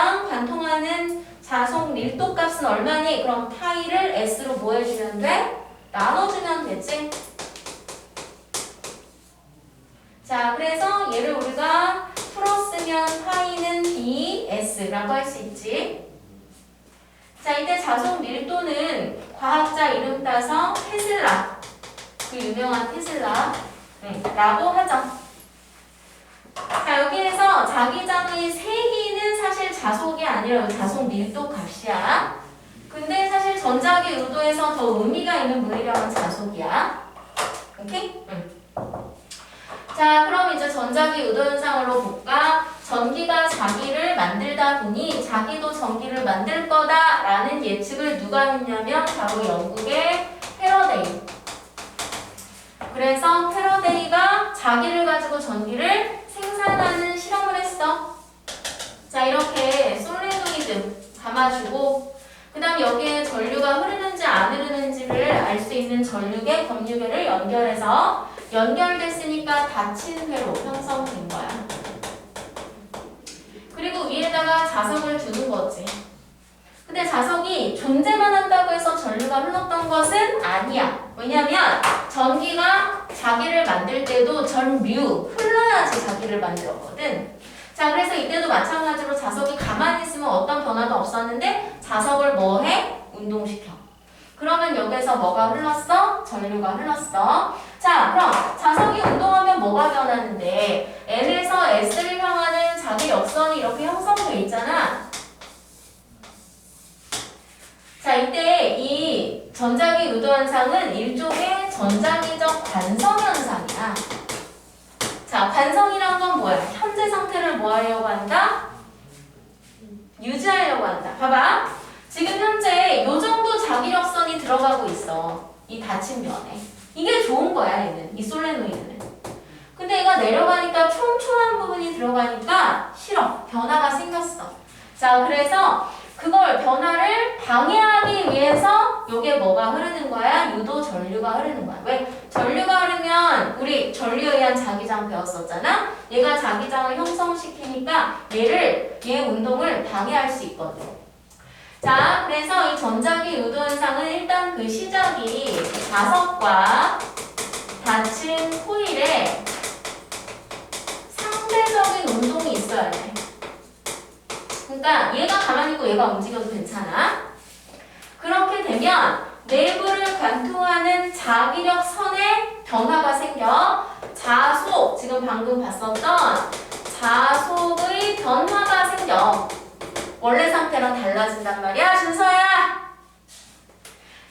A당 관통하는 자속 밀도 값은 얼마니? 그럼 파이를 S로 뭐 해주면 돼? 나눠주면 되지. 자, 그래서 얘를 우리가 풀었으면 파이는 BS라고 할 수 있지. 자, 이때 자속 밀도는 과학자 이름 따서 테슬라, 그 유명한 테슬라, 네, 라고 하죠. 자, 여기에서 자기장의 세기는 사실 자속이 아니라 자속 밀도 값이야. 근데 사실 전자기 의도에서 더 의미가 있는 물리력은 자속이야. 오케이? 응. 자, 그럼 이제 전자기 의도 현상으로 볼까? 전기가 자기를 만들다 보니 자기도 전기를 만들 거다라는 예측을 누가 했냐면 바로 영국의 패러데이. 그래서 패러데이가 자기를 가지고 전기를 생산하는 실험을 했어. 자, 이렇게 솔레노이드 감아주고 그 다음 여기에 전류가 흐르는지 안 흐르는지를 알 수 있는 전류계, 검유계를 연결해서 연결됐으니까 닫힌 회로 형성된 거야. 그리고 위에다가 자석을 두는 거지. 근데 자석이 존재만 한다고 해서 전류가 흘렀던 것은 아니야. 왜냐면 전기가 자기를 만들 때도 전류 흘러야지 자기를 만들었거든. 자, 그래서 이때도 마찬가지로 자석이 가만히 있으면 어떤 변화도 없었는데 자석을 뭐 해? 운동시켜. 그러면 여기서 뭐가 흘렀어? 전류가 흘렀어. 자, 그럼 자석이 운동하면 뭐가 변하는데 N에서 S를 향하는 자기 역선이 이렇게 형성돼 있잖아. 자, 이때 이 전자기 의도 현상은 일종의 전자기적 관성 현상이야. 자, 관성이란 건 뭐야? 현재 상태를 뭐 하려고 한다? 유지하려고 한다. 봐봐. 지금 현재 요 정도 자기력선이 들어가고 있어. 이 닫힌 면에. 이게 좋은 거야, 얘는. 이 솔레노이드는. 근데 얘가 내려가니까 촘촘한 부분이 들어가니까 싫어. 변화가 생겼어. 자, 그래서 그걸 변화를 방해하기 위해서 요게 뭐가 흐르는 거야? 유도 전류가 흐르는 거야. 왜? 전류가 흐르면 우리 전류에 의한 자기장 배웠었잖아? 얘가 자기장을 형성시키니까 얘를 얘 운동을 방해할 수 있거든. 자, 그래서 이 전자기 유도 현상은 일단 그 시작이 자석과 닫힌 코일에 상대적인 운동이 있어야 돼. 그러니까 얘가 가만히 있고 얘가 움직여도 괜찮아. 그렇게 되면 내부를 관통하는 자기력 선에 변화가 생겨 자속, 지금 방금 봤었던 자속의 변화가 생겨. 원래 상태랑 달라진단 말이야, 준서야.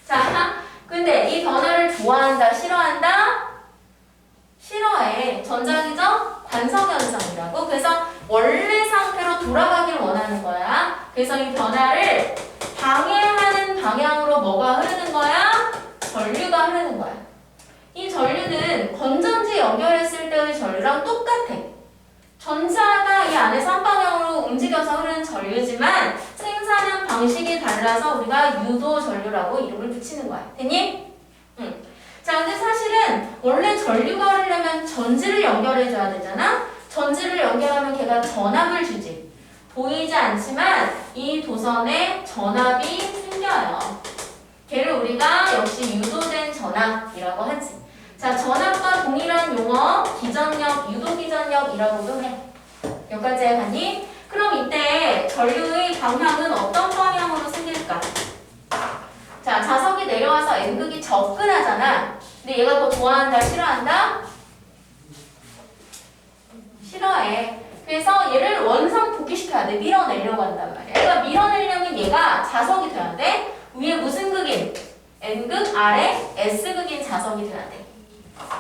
자, 근데 이 변화를 좋아한다, 싫어한다? 싫어해. 전자기적 관성현상이라고. 그래서 원래 상태로 돌아가길 원하는 거야. 그래서 이 변화를 방해하는 방향으로 뭐가 흐르는 거야? 전류가 흐르는 거야. 이 전류는 건전지 연결했을 때의 전류랑 똑같아. 전자가 이 안에서 한 방향으로 움직여서 흐르는 전류지만 생산한 방식이 달라서 우리가 유도 전류라고 이름을 붙이는 거야. 됐니? 응. 자, 근데 사실은 원래 전류가 흐르려면 전지를 연결해줘야 되잖아? 전지를 연결하면 걔가 전압을 주지. 보이지 않지만 이 도선에 전압이 생겨요. 걔를 우리가 역시 유도된 전압이라고 하지. 자, 전압과 동일한 용어, 기전력, 유도기전력이라고도 해. 여기까지 해봤니? 그럼 이때 전류의 방향은 어떤 방향으로 생길까? 자, 자석이 내려와서 N극이 접근하잖아. 근데 얘가 더 좋아한다, 싫어한다? 싫어해. 그래서 얘를 원상 복귀시켜야 돼. 밀어내려고 한단 말이야. 얘가 밀어내려면 얘가 자석이 돼야 돼. 위에 무슨 극인? N극, 아래 S극인 자석이 돼야 돼.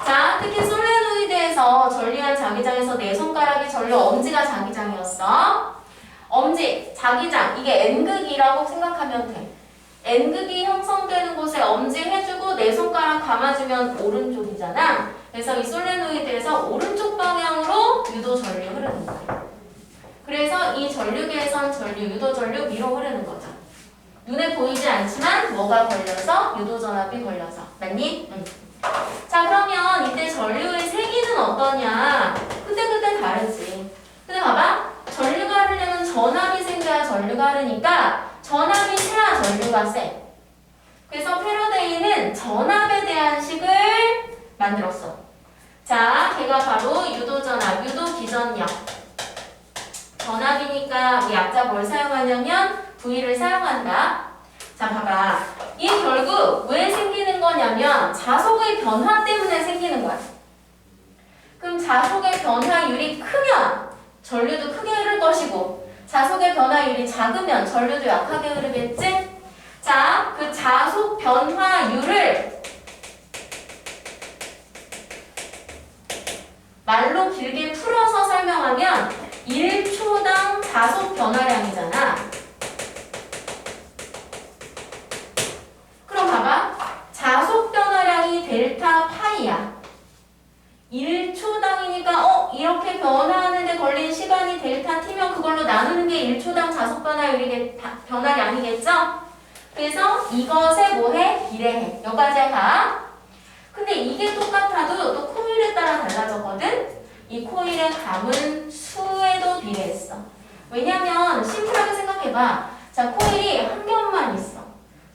자, 특히 솔레노이드에서 전류한 자기장에서 네 손가락이 전류 엄지가 자기장이었어. 엄지, 자기장, 이게 N극이라고 생각하면 돼. N극이 형성되는 곳에 엄지 해주고 네 손가락 감아주면 오른쪽이잖아. 그래서 이 솔레노이드에서 오른쪽 방향으로 유도 전류 흐르는 거야. 그래서 이 전류계에선 전류, 유도 전류 위로 흐르는 거죠. 눈에 보이지 않지만 뭐가 걸려서 유도 전압이 걸려서 맞니? 응. 자 그러면 이때 전류의 세기는 어떠냐? 그때 그때 다르지. 근데 봐봐. 전류가 흐르려면 전압이 생겨야 전류가 흐르니까 전압이 세야 전류가 세. 그래서 패러데이는 전압에 대한 식을 만들었어. 자, 걔가 바로 유도전압, 유도기전력. 전압이니까 우리 약자 뭘 사용하냐면 V를 사용한다. 자, 봐봐. 이 결국 왜 생기는 거냐면 자속의 변화 때문에 생기는 거야. 그럼 자속의 변화율이 크면 전류도 크게 흐를 것이고 자속의 변화율이 작으면 전류도 약하게 흐르겠지? 자, 그 자속 변화율을 말로 길게 풀어서 설명하면 1초당 자속 변화량이잖아. 그럼 봐봐. 자속 변화량이 델타 파이야. 1초당이니까 어 이렇게 변화하는데 걸린 시간이 델타 t면 그걸로 나누는 게 1초당 자속 변화율이겠 변화량이겠죠? 그래서 이것에 뭐해? 비례해. 여기까지 가. 근데 이게 똑같아도 또 코일에 따라 달라졌거든? 이 코일의 감은 수에도 비례했어. 왜냐면 심플하게 생각해봐. 자, 코일이 한 겹만 있어.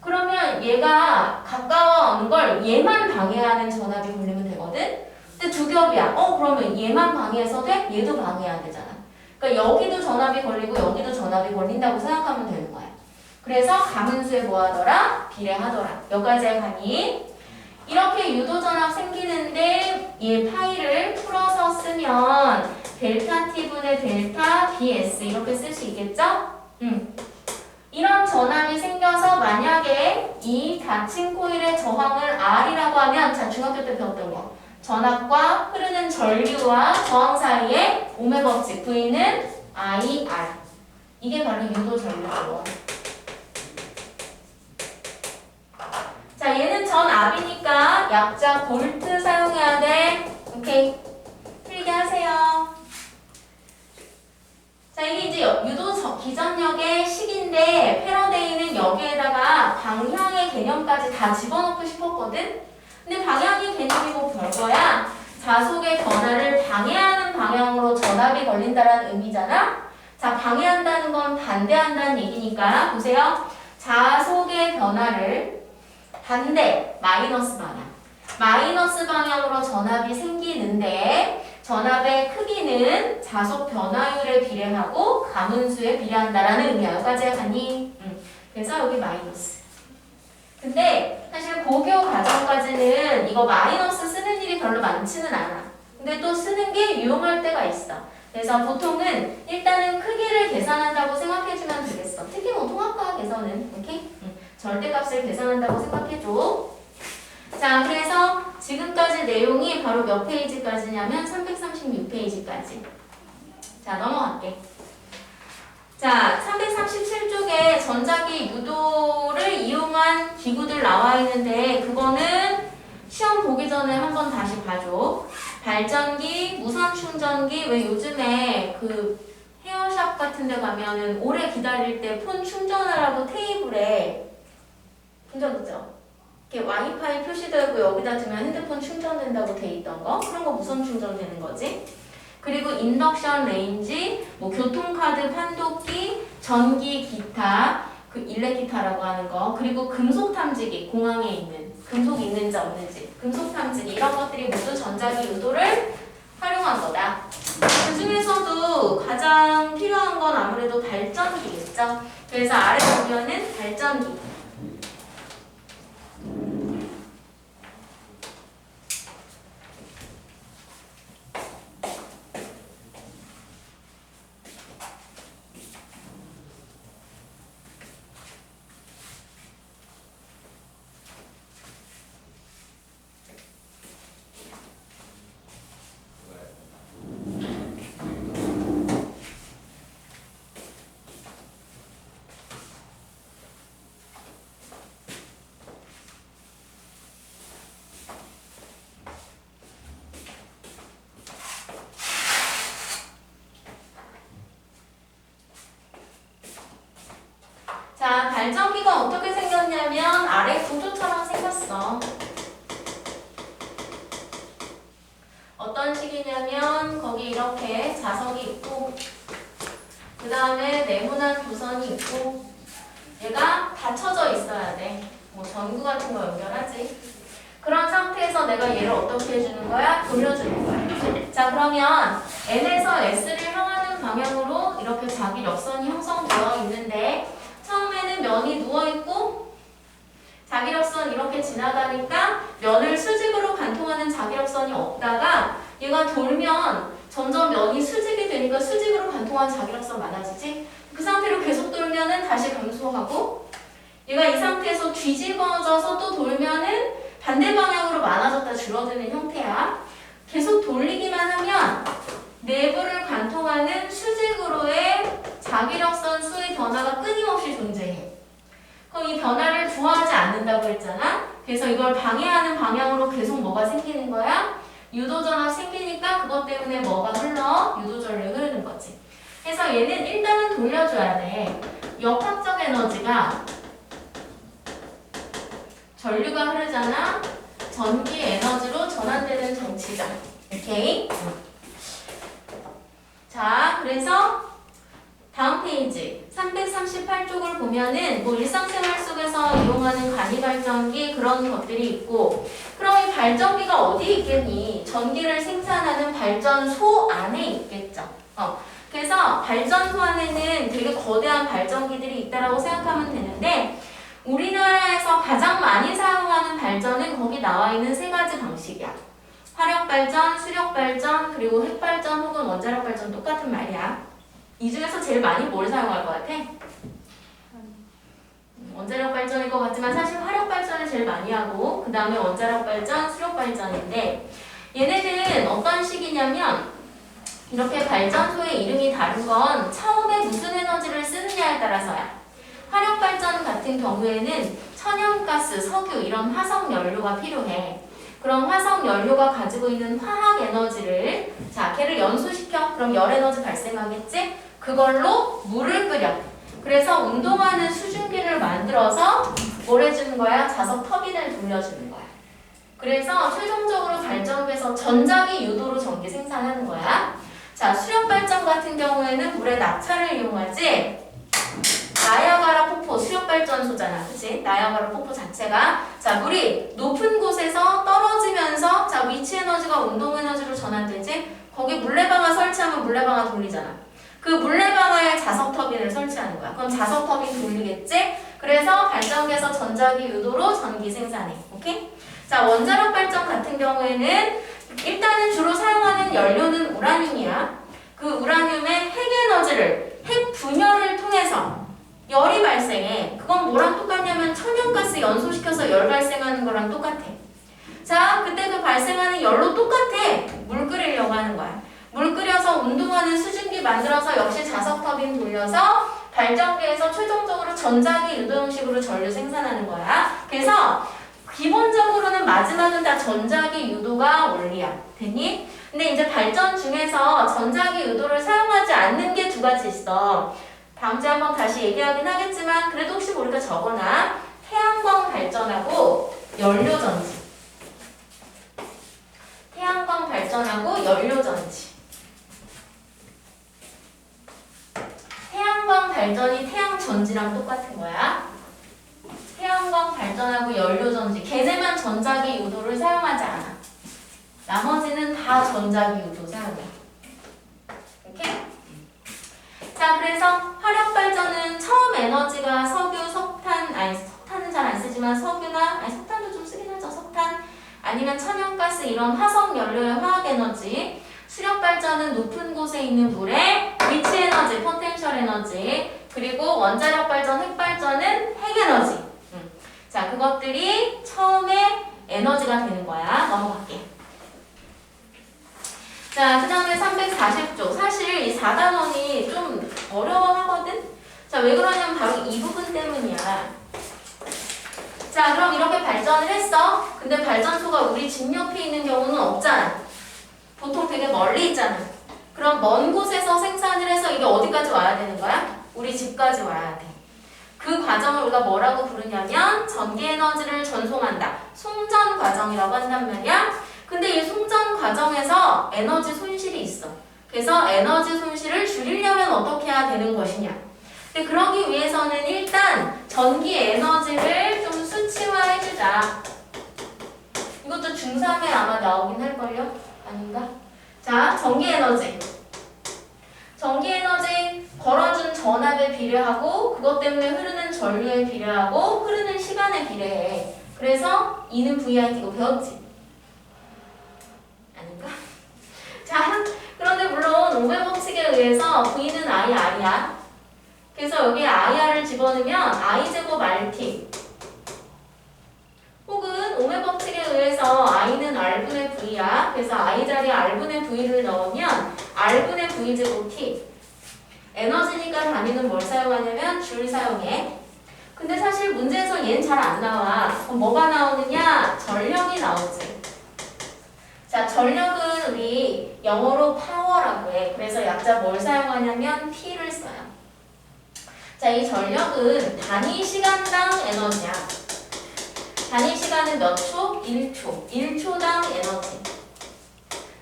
그러면 얘가 가까워오는 걸 얘만 방해하는 전압이 걸리면 되거든? 근데 두 겹이야. 어, 그러면 얘만 방해해서 돼? 얘도 방해해야 되잖아. 그러니까 여기도 전압이 걸리고 여기도 전압이 걸린다고 생각하면 되는 거야. 그래서 가문수에 뭐하더라? 비례하더라. 여기까지 가니? 이렇게 유도전압 생기는데 얘 파이를 풀어서 쓰면 델타 t분의 델타 bs 이렇게 쓸 수 있겠죠? 음. 이런 전압이 생겨서 만약에 이 닫힌 코일의 저항을 R이라고 하면 자 중학교 때 배웠던 거 전압과 흐르는 전류와 저항 사이에 오메 법칙 V는 IR 이게 바로 유도 전류죠. 자, 얘는 전압이니까 약자 볼트 사용해야 돼. 오케이. 틀리게 하세요. 자, 이게 이제 유도 저- 기전력의 식인데 패러데이는 여기에다가 방향의 개념까지 다 집어넣고 싶었거든? 근데 방향의 개념이고 별거야. 자속의 변화를 방해하는 방향으로 전압이 걸린다는 의미잖아? 자, 방해한다는 건 반대한다는 얘기니까 보세요. 자속의 변화를 반대 마이너스 방향 마이너스 방향으로 전압이 생기는데 전압의 크기는 자속 변화율에 비례하고 가문수에 비례한다라는 의미야 여기까지 가니? 응. 그래서 여기 마이너스 근데 사실 고교 과정까지는 이거 마이너스 쓰는 일이 별로 많지는 않아 근데 또 쓰는 게 유용할 때가 있어 그래서 보통은 일단은 크기를 계산한다고 생각해주면 되겠어 특히 뭐 통합과학에서는 오케이? 응. 절대값을 계산한다고 생각해줘. 자, 그래서 지금까지 내용이 바로 몇 페이지까지냐면 336페이지까지. 자, 넘어갈게. 자, 337쪽에 전자기 유도를 이용한 기구들 나와 있는데 그거는 시험 보기 전에 한번 다시 봐줘. 발전기, 무선 충전기, 왜 요즘에 그 헤어샵 같은 데 가면은 오래 기다릴 때 폰 충전하라고 테이블에 충전됐죠? 이렇게 와이파이 표시되어 있고 여기다 두면 핸드폰 충전된다고 돼 있던 거 그런 거 무선 충전되는 거지. 그리고 인덕션 레인지, 뭐 교통카드 판독기, 전기 기타, 그 일렉 기타라고 하는 거, 그리고 금속 탐지기 공항에 있는 금속 있는지 없는지 금속 탐지기 이런 것들이 모두 전자기 유도를 활용한 거다. 그 중에서도 가장 필요한 건 아무래도 발전기겠죠. 그래서 아래 보면은 발전기. 자, 발전기가 어떻게 생겼냐면 아래 구조처럼 생겼어. 어떤 식 이렇게 자석이 있고 그 다음에 네모난 도선이 있고 얘가 닫혀져 있어야 돼. 뭐 전구 같은 거 연결하지. 그런 상태에서 내가 얘를 어떻게 해주는 거야? 돌려주는 거야. 자 그러면 N에서 S를 향하는 방향으로 이렇게 자기 역선이 형성되어 있는데 처음에는 면이 누워있고 자기력선 이렇게 지나가니까 면을 수직으로 관통하는 자기력선이 없다가 얘가 돌면 점점 면이 수직이 되니까 수직으로 관통한 자기력선 많아지지 그 상태로 계속 돌면은 다시 감소하고 얘가 이 상태에서 뒤집어져서 또 돌면은 반대 방향으로 많아졌다 줄어드는 형태야 계속 돌리기만 하면 내부를 관통하는 수직으로의 자기력선 수의 변화가 끊임없이 존재해 그럼 이 변화를 좋아하지 않는다고 했잖아. 그래서 이걸 방해하는 방향으로 계속 뭐가 생기는 거야? 유도전압 생기니까 그것 때문에 뭐가 흘러? 유도전력이 흐르는 거지. 그래서 얘는 일단은 돌려줘야 돼. 역학적 에너지가 전류가 흐르잖아. 전기 에너지로 전환되는 정치장. 오케이? 자, 그래서 다음 페이지 338쪽을 보면은 뭐 일상생활 속에서 이용하는 간이 발전기 그런 것들이 있고 그럼 이 발전기가 어디 있겠니? 전기를 생산하는 발전소 안에 있겠죠. 어. 그래서 발전소 안에는 되게 거대한 발전기들이 있다라고 생각하면 되는데 우리나라에서 가장 많이 사용하는 발전은 거기 나와 있는 세 가지 방식이야. 화력 발전, 수력 발전, 그리고 핵 발전 혹은 원자력 발전 똑같은 말이야. 이 중에서 제일 많이 뭘 사용할 것 같아? 원자력 발전일 것 같지만 사실 화력 발전을 제일 많이 하고 그 다음에 원자력 발전, 수력 발전인데 얘네들은 어떤 식이냐면 이렇게 발전소의 이름이 다른 건 처음에 무슨 에너지를 쓰느냐에 따라서야 화력 발전 같은 경우에는 천연가스, 석유 이런 화석 연료가 필요해 그럼 화석 연료가 가지고 있는 화학 에너지를 자 걔를 연소시켜 그럼 열 에너지 발생하겠지? 그걸로 물을 끓여. 그래서 운동하는 수증기를 만들어서 뭘 해주는 거야? 자석 터빈을 돌려주는 거야. 그래서 최종적으로 발전기에서 전자기 유도로 전기 생산하는 거야. 자, 수력 발전 같은 경우에는 물의 낙차를 이용하지. 폭포 수력 발전소잖아. 그치? 나야가라 폭포 자체가 자, 물이 높은 곳에서 떨어지면서 자, 위치 에너지가 운동 에너지로 전환되지. 거기 물레방아 설치하면 물레방아 돌리잖아. 그 물레방아에 자석 터빈을 설치하는 거야. 그럼 자석 터빈 돌리겠지? 그래서 발전기에서 전자기 유도로 전기 생산해. 오케이? 자, 원자력 발전 같은 경우에는 일단은 주로 사용하는 연료는 우라늄이야. 그 우라늄의 핵 에너지를 핵 분열을 통해서 열이 발생해. 그건 뭐랑 똑같냐면 천연가스 연소시켜서 열 발생하는 거랑 똑같아. 자, 그때 그 발생하는 열로 똑같아. 물 끓이려고 하는 거야. 물 끓여서 운동하는 수증기 만들어서 역시 자석 터빈 돌려서 발전기에서 최종적으로 전자기 유도 형식으로 전류 생산하는 거야. 그래서 기본적으로는 마지막은 다 전자기 유도가 원리야. 됐니? 근데 이제 발전 중에서 전자기 유도를 사용하지 않는 게 두 가지 있어. 다음 주에 한번 다시 얘기하긴 하겠지만 그래도 혹시 모르니까 적어놔. 태양광 발전하고 연료전지. 태양광 발전하고 연료전지. 태양광 발전이 태양전지랑 똑같은 거야. 태양광 발전하고 연료전지. 걔네만 전자기 유도를 사용하지 않아. 나머지는 다 전자기 유도 사용해. 오케이? 자, 그래서 화력 발전은 처음 에너지가 석유, 석탄, 아니 석탄은 잘 안 쓰지만 석유나 아니 석탄도 좀 쓰긴 하죠. 석탄 아니면 천연가스 이런 화석 연료의 화학 에너지. 수력 발전은 높은 곳에 있는 물의 위치 에너지, 포텐셜 에너지. 그리고 원자력 발전, 핵 발전은 핵 에너지. 음. 자, 그것들이 처음에 에너지가 되는 거야. 넘어갈게. 자, 그 다음에 340조. 사실 이 4단원이 좀 어려워하거든? 자, 왜 그러냐면 바로 이 부분 때문이야. 자, 그럼 이렇게 발전을 했어. 근데 발전소가 우리 집 옆에 있는 경우는 없잖아. 보통 되게 멀리 있잖아. 그럼 먼 곳에서 생산을 해서 이게 어디까지 와야 되는 거야? 우리 집까지 와야 돼. 그 과정을 우리가 뭐라고 부르냐면 전기 에너지를 전송한다. 송전 과정이라고 한단 말이야. 근데 이 송전 과정에서 에너지 손실이 있어. 그래서 에너지 손실을 줄이려면 어떻게 해야 되는 것이냐. 근데 그러기 위해서는 일단 전기 에너지를 좀 수치화해주자. 이것도 중3에 아마 나오긴 할걸요? 아닌가? 자, 전기 에너지. 전기 에너지 걸어준 전압에 비례하고 그것 때문에 흐르는 전류에 비례하고 흐르는 시간에 비례해. 그래서 E는 VIT 이거 배웠지? 아닌가? 자, 그런데 물론 오메 법칙에 의해서 V는 I, I야. 그래서 여기에 IR을 집어넣으면 I제곱 RT 혹은 오메 법칙에 의해서 I는 R분의 V야. 그래서 I 자리에 R분의 V를 넣으면 R분의 V제곱 T 에너지니까 단위는 뭘 사용하냐면 줄 사용해. 근데 사실 문제에서 얘는 잘 안 나와. 그럼 뭐가 나오느냐? 전력이 나오지. 자, 전력은 우리 영어로 파워라고 해. 그래서 약자 뭘 사용하냐면 P를 써요. 자, 이 전력은 단위 시간당 에너지야. 단위 시간은 몇 초? 1초. 1초당 에너지.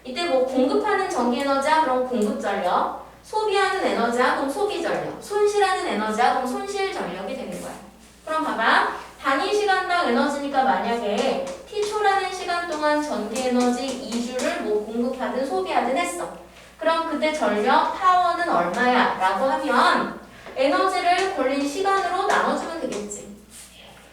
이때 뭐 공급하는 전기 에너지야? 그럼 공급 전력. 소비하는 에너지야? 그럼 소비 전력. 손실하는 에너지야? 그럼 손실 전력이 되는 거야. 그럼 봐봐. 단위 시간당 에너지니까 만약에 T초라는 시간 동안 전기 에너지 2주를 뭐 공급하든 소비하든 했어. 그럼 그때 전력 파워는 얼마야? 라고 하면 에너지를 걸린 시간으로 나눠주면 되겠지.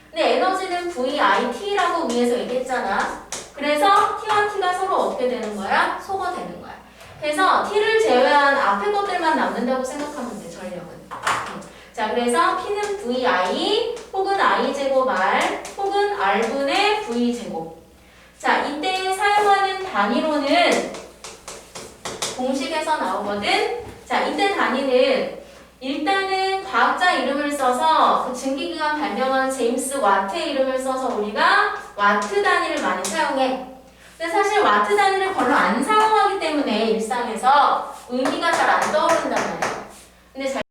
근데 에너지는 VIT라고 위에서 얘기했잖아. 그래서 T와 T가 서로 어떻게 되는 거야? 소거 되는 거야. 그래서 T를 제외한 앞에 것들만 남는다고 생각하면 돼, 전력은. 음. 자, 그래서 P는 VI 혹은 I제곱 R 혹은 R분의 V제곱. 자, 이때 사용하는 단위로는 공식에서 나오거든. 자, 이때 단위는 일단은 과학자 이름을 써서 그 증기기관 발명한 제임스 와트의 이름을 써서 우리가 와트 단위를 많이 사용해. 근데 사실 와트 단위를 별로 안 사용하기 때문에 일상에서 의미가 잘 안 떠오른단 말이야. 근데 잘